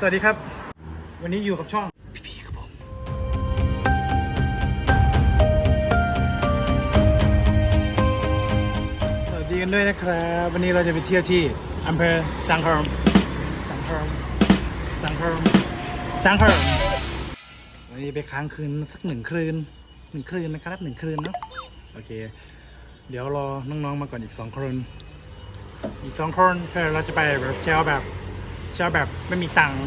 สวัสดีครับ วันนี้อยู่กับช่องพี่พีครับผม สวัสดีกันด้วยนะครับ วันนี้เราจะไปเที่ยวที่อำเภอสังขรมสังขรมสังขรมสังขรมวันนี้ไปค้างคืนสักหนึ่งคืนหนึ่งคืนนะครับหนึ่งคืนเนาะโอเค เดี๋ยวรอน้องๆมาก่อนอีกสองคน อีกสองคนคือเราจะไปแบบเช้าแบบ ช้าแบบไม่มีตังค์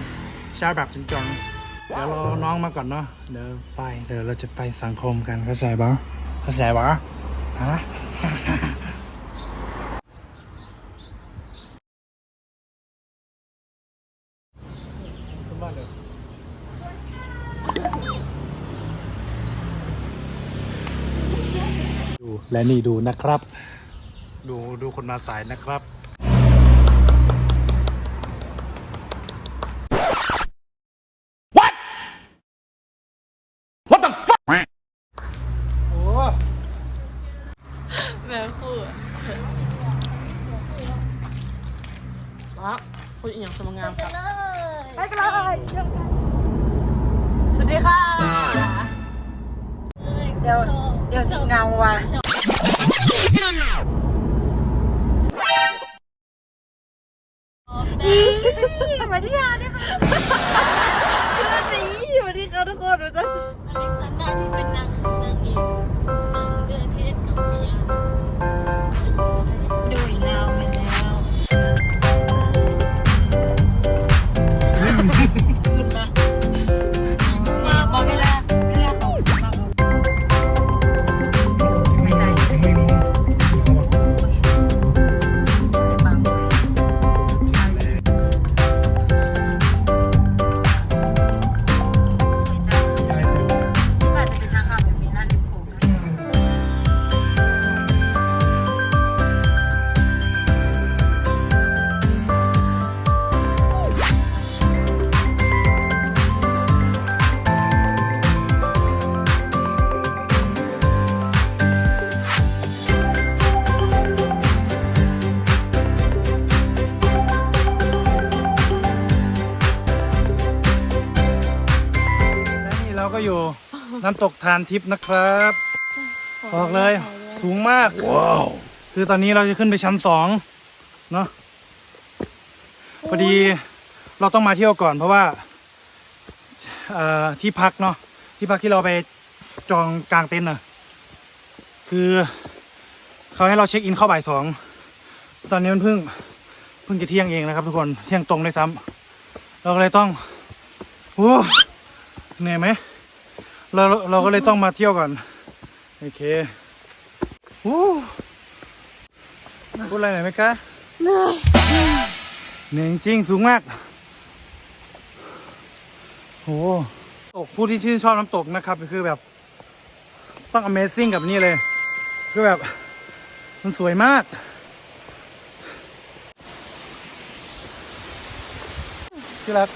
ช้าแบบจนๆเดี๋ยวรอน้องมาก่อนเนาะเดี๋ยวไปเดี๋ยวเราจะไปสังคมกันเข้าใจปะเข้าใจปะฮะคุณบ้านเลยดูและนี่ดูนะครับ ดูดูคนมาสายนะครับ What What the fuck โอ้ แม่พูด ว้าพูดอีกอย่างสมงามครับไปกันเลยสวัสดีค่ะ เดี๋ยวเดี๋ยวสิเงาว่ะมาที่ยาได้ไหมพี่นาจีสวัสดีค่ะทุกคนดูสิอเล็กซานดราที่เป็นนาง น้ำตกทานทิพย์นะครับบอกเลย สูงมากว้าวคือตอนนี้เราจะขึ้นไปชั้นสองเนาะพอดีเราต้องมาเที่ยวก่อนเพราะว่าเอ่อที่พักเนาะที่พักที่เราไปจองกลางเต็นท์น่ะ คือเขาให้เราเช็คอินเข้าบ่ายสองตอนนี้มันเพิ่งเพิ่งจะเที่ยงเองนะครับ ทุกคนเที่ยงตรงด้วยซ้ำเราก็เลยต้องโอ้เหนื่อยไหม เราเราก็เลยต้องมาเที่ยวก่อน โอเคโอ้พูดอะไรหน่อยไหมคะเหนื่อยเหนื่อยจริงสูงมากโอ้ตกผู้ที่ชื่นชอบน้ำตกนะครับคือแบบ ต้อง Amazing กับนี่เลย คือแบบ มันสวยมากที่รัก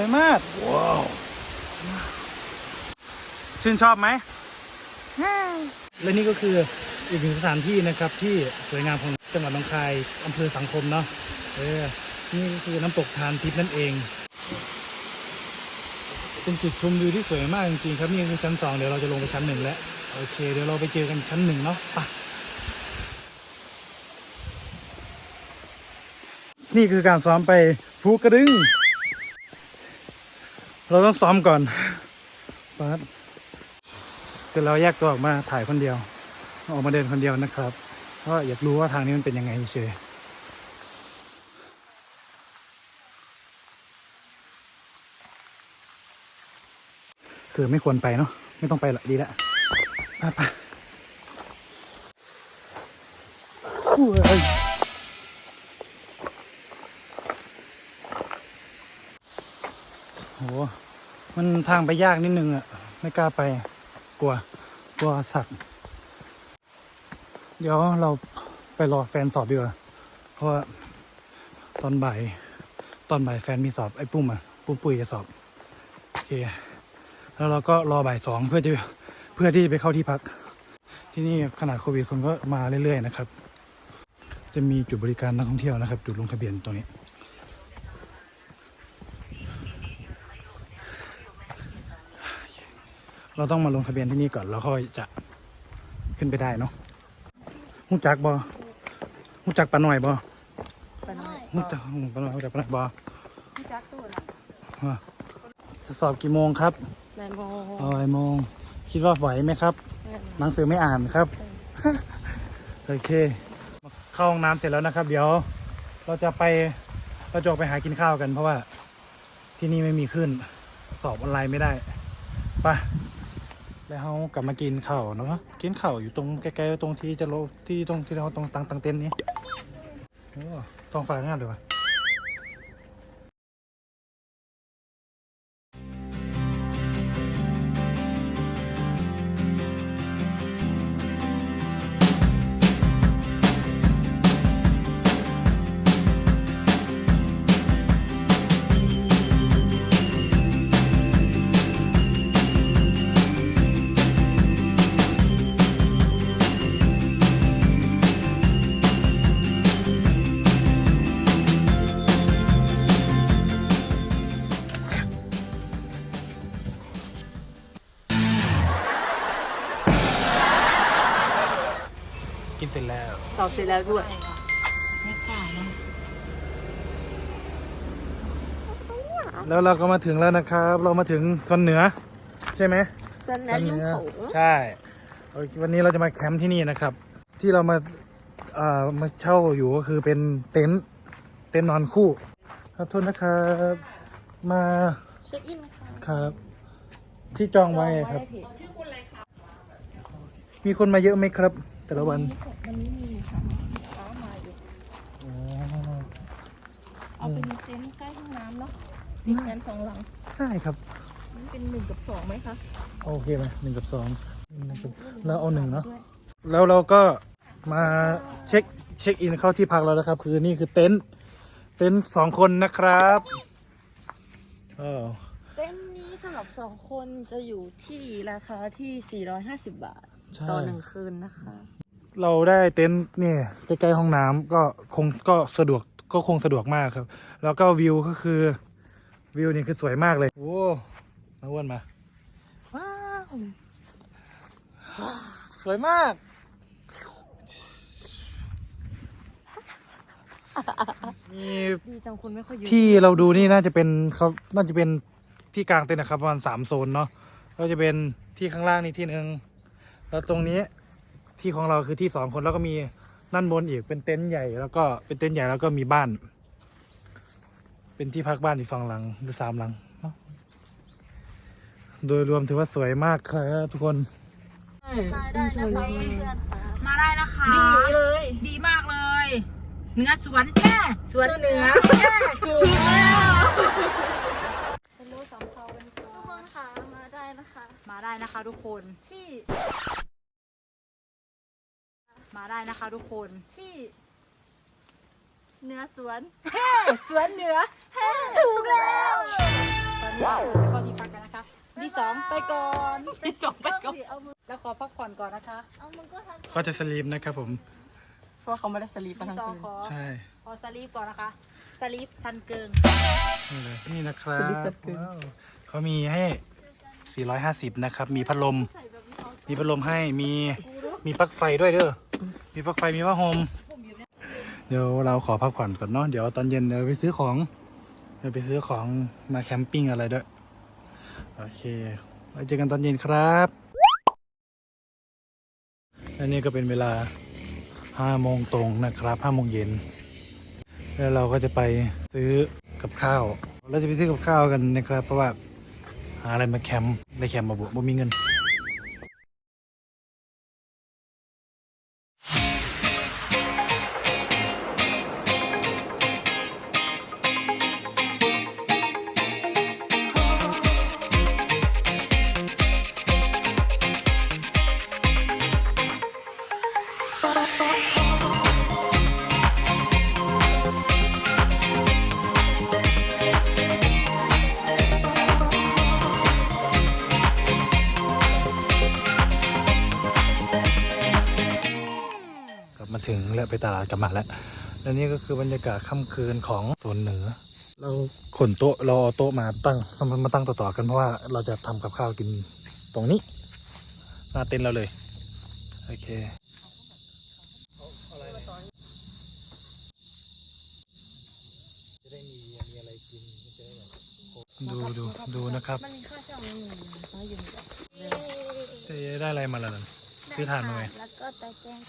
วยมากว้าวชื่นชอบไหมและนี่ก็คืออีกหนึ่งสถานที่นะครับ ที่สวยงามของจังหวัดหนองคายอำเภอสังคมเนาะเออนี่ก็คือน้ำตกทานทิพย์นั่นเอง เป็นจุดชมวิวที่สวยมากจริงๆครับนี่คือชั้นสองเดี๋ยวเราจะลงไปชั้นหนึ่งแล้วโอเค เดี๋ยวเราไปเจอกันชั้นหนึ่งเนาะไปนี่คือการซ้อมไปภูกระดึง เราต้องซ้อมก่อนปัดเดี๋ยวเราแยกตัวออกมาถ่ายคนเดียว ออกมาเดินคนเดียวนะครับ เพราะอยากรู้ว่าทางนี้มันเป็นยังไงเฉยคือไม่ควรไปเนาะไม่ต้องไปละดีละไปไปอู้เอ้ยโห มัน ทางไปยากนิดนึงอะ ไม่กล้าไปกลัวกลัวสัตว์เดี๋ยวเราไปรอแฟนสอบดีกว่าเพราะว่าตอนบ่ายตอนบ่ายแฟนมีสอบไอ้ปุ้มอะปุ้มปุ้ยจะสอบโอเคแล้วเราก็รอบ่ายสองเพื่อจะเพื่อที่จะไปเข้าที่พัก ที่นี่ขนาดโควิดคนก็มาเรื่อยๆนะครับ จะมีจุดบริการนักท่องเที่ยวนะครับ จุดลงทะเบียนตรงนี้ เราต้องมาลงทะเบียนที่นี่ก่อนแล้วค่อยจะขึ้นไปได้เนาะหูจักบอหูจักปลาหน่อยบอไปหน่อยหูจักปลาหน่อยหูจักปลาหน่อยบอพี่จักตู้น่ะว่าจะสอบกี่โมงครับแมนโมบ่ายโมง คิดว่าไหวไหมครับ หนังสือไม่อ่านครับ โอเค เข้าห้องน้ำเสร็จแล้วนะครับ เดี๋ยว เราจะไปเราจะออกไปหากินข้าวกันเพราะว่าที่นี่ไม่มีขึ้น สอบออนไลน์ไม่ได้ ไป แล้วเรากลับมากินข้าวเนาะกินข้าวอยู่ตรงใกล้ๆตรงที่จะโลที่ตรงที่เราตรงตังตังเต็นนี้โอ้ต้องฝากงานเลยวะ อบเสร็จแล้วด้วยไม่สายเนาะแล้วเราก็มาถึงแล้วนะครับ เรามาถึงโซนเหนือ ใช่ไหมฉันแนะยุ่งผงใช่โอเควันนี้เราจะมาแคมป์ที่นี่นะครับ ที่เรามาเอ่อมาเช่าอยู่ก็คือเป็นเต็นท์เต็นท์นอนคู่ขอโทษนะครับมาเช็คอินค่ะครับ ที่จองไว้ครับ มีคนมาเยอะไหมครับ แต่ละวันวันนี้มี ค่ะฟ้ามาอยู่อ๋อเอาเป็นเต็นท์ใกล้ห้องน้ำเนาะมีแคมป์สองหลังได้ครับ มันเป็นหนึ่งกับสองไหมคะโอเคไหมหนึ่งกับสองหนึ่งกับเราเอาหนึ่งเนาะแล้วเราก็มาเช็คเช็คอินเข้าที่พักแล้วนะครับ คือนี่คือเต็นท์เต็นท์สองคนนะครับเออเต็นท์นี้สำหรับสองคนจะอยู่ที่ราคาที่ 450 บาทใช่ต่อหนึ่งคืนนะคะ เราได้เต็นท์เนี่ยใกล้ๆห้องน้ำก็คงก็สะดวกก็คงสะดวกมากครับ แล้วก็วิวก็คือวิวนี่คือสวยมากเลยโอ้มาอ้วนมาว้าวสวยมาก มีดีจังคุณไม่ค่อยอยู่ที่เราดูนี่น่าจะเป็นเขาน่าจะเป็นที่กลางเต็นท์นะครับประมาณสามโซนเนาะก็จะเป็นที่ข้างล่างนี่ที่หนึ่งแล้วตรงนี้ ที่ของเราคือที่สองคนแล้วก็มีด้านบนอีกเป็นเต็นท์ใหญ่ แล้วก็เป็นเต็นท์ใหญ่แล้วก็มีบ้าน เป็นที่พักบ้านอีกสองหลังหรือสามหลังโดยรวมถือว่าสวยมากครับทุกคนมาได้นะคะเพื่อนมาได้นะคะ ดีเลย ดีมากเลย เนื้อสวนแม่สวนเนื้อแม่ถูกแล้วเป็นรู้สำเภาเป็นทุกคนค่ะมาได้นะคะ มาได้นะคะทุกคนที่ มาได้นะคะทุกคนที่เนื้อสวนสวนเหนือถูกแล้ว ตอนนี้เราจะเข้าที่พักกันนะคะที่สองไปก่อนที่สองไปก่อนเอามือแล้วขอพักผ่อนก่อนนะคะเอามือก็ทันก็จะสลีปนะครับผม เพราะเขาไม่ได้สลีปมาที่ทั้งสองคืนขอใช่ขอสลีปก่อนนะคะสลีปซันเกิงนี่เลยนี่นะครับว้าวเขามีให้ 450 นะครับ มีพัดลม มีพัดลมให้มีมีปลั๊กไฟด้วยเด้อ มีปลั๊กไฟมีผ้าห่มเดี๋ยวเราขอพักผ่อนก่อนเนาะเดี๋ยวตอนเย็นเดี๋ยวไปซื้อของเดี๋ยวไปซื้อของมาแคมปิ้งอะไรด้วย โอเคไว้เจอกันตอนเย็นครับและนี่ก็เป็นเวลา5โมงตรงนะครับ5โมงเย็นแล้วเราก็จะไปซื้อกับข้าว เราจะไปซื้อกับข้าวกันนะครับ เพราะว่าหาอะไรมาแคมป์ในแคมป์มาบุบ่มีเงิน ถึงแล้วไปตลาดกลับมาแล้วและนี่ก็คือบรรยากาศค่ำคืนของโซนเหนือ เราขนโต๊ะเราเอาโต๊ะมาตั้งมาตั้งต่อๆกันเพราะว่าเราจะทำกับข้าวกินตรงนี้หน้าเต็นท์เราเลยโอเคดูดูดูนะครับมันมีค่าเช่าเงินหนึ่งเขาอยู่ในจะได้อะไรมาล่ะนั่น ซื้อถ่านมาไหม แล้วก็ตะแกรง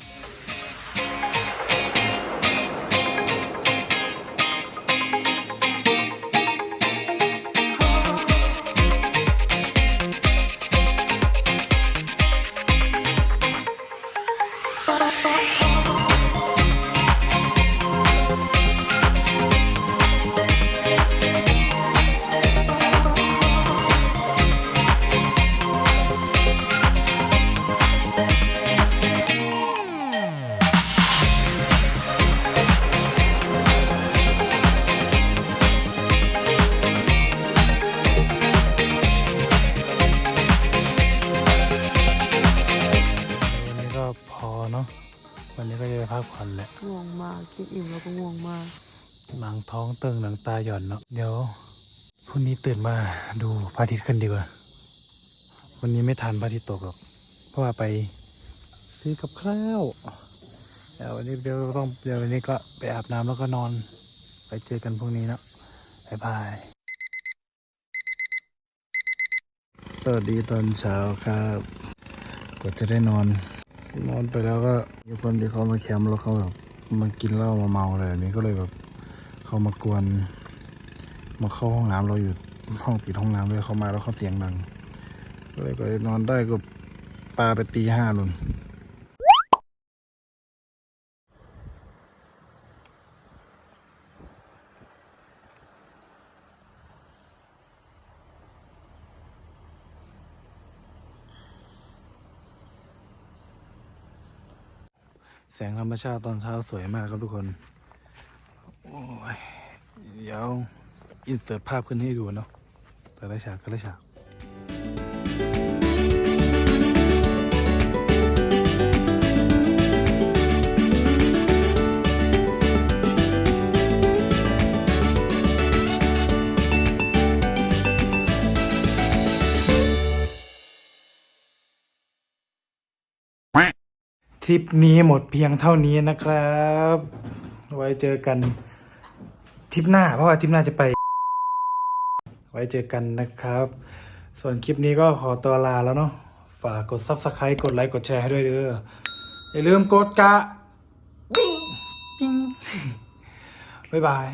หนังท้องตึงหนังตาหย่อนเนาะเดี๋ยวพรุ่งนี้ตื่นมาดูพระอาทิตย์ขึ้นดีกว่า วันนี้ไม่ทันพระอาทิตย์ตกหรอกเพราะว่าไปซื้อกับข้าวเดี๋ยววันนี้เดี๋ยวต้องเดี๋ยววันนี้ก็ไปอาบน้ำแล้วก็นอน ไปเจอกันพรุ่งนี้เนาะบายบาย สวัสดีตอนเช้าครับกว่าจะได้นอน นอนไปแล้วก็มีคนที่เขามาแคมป์แล้วเขาแบบมากินเหล้ามาเมาอะไรแบบนี้ก็เลยแบบ เขามากวน มาเข้าห้องน้ำเราอยู่ห้องติดห้องน้ำด้วยเขามาแล้วเขาเสียงดังก็เลยไปนอนได้ก็ปาไปตีห้าลุนแสงธรรมชาติตอนเช้าสวยมากครับทุกคน เดี๋ยวอินเสิร์ตภาพขึ้นให้ดูเนาะแต่ละฉากแต่ละฉากทริปนี้หมดเพียงเท่านี้นะครับ ไว้เจอกัน ทิปหน้า เพราะว่าทิปหน้าจะไป ไว้เจอกันนะครับ ส่วนคลิปนี้ก็ขอตัวลาแล้วเนาะฝากกด subscribe กดไลค์กดแชร์ให้ด้วยเด้ออย่าลืมกดกะปิ้งบ๊ายบาย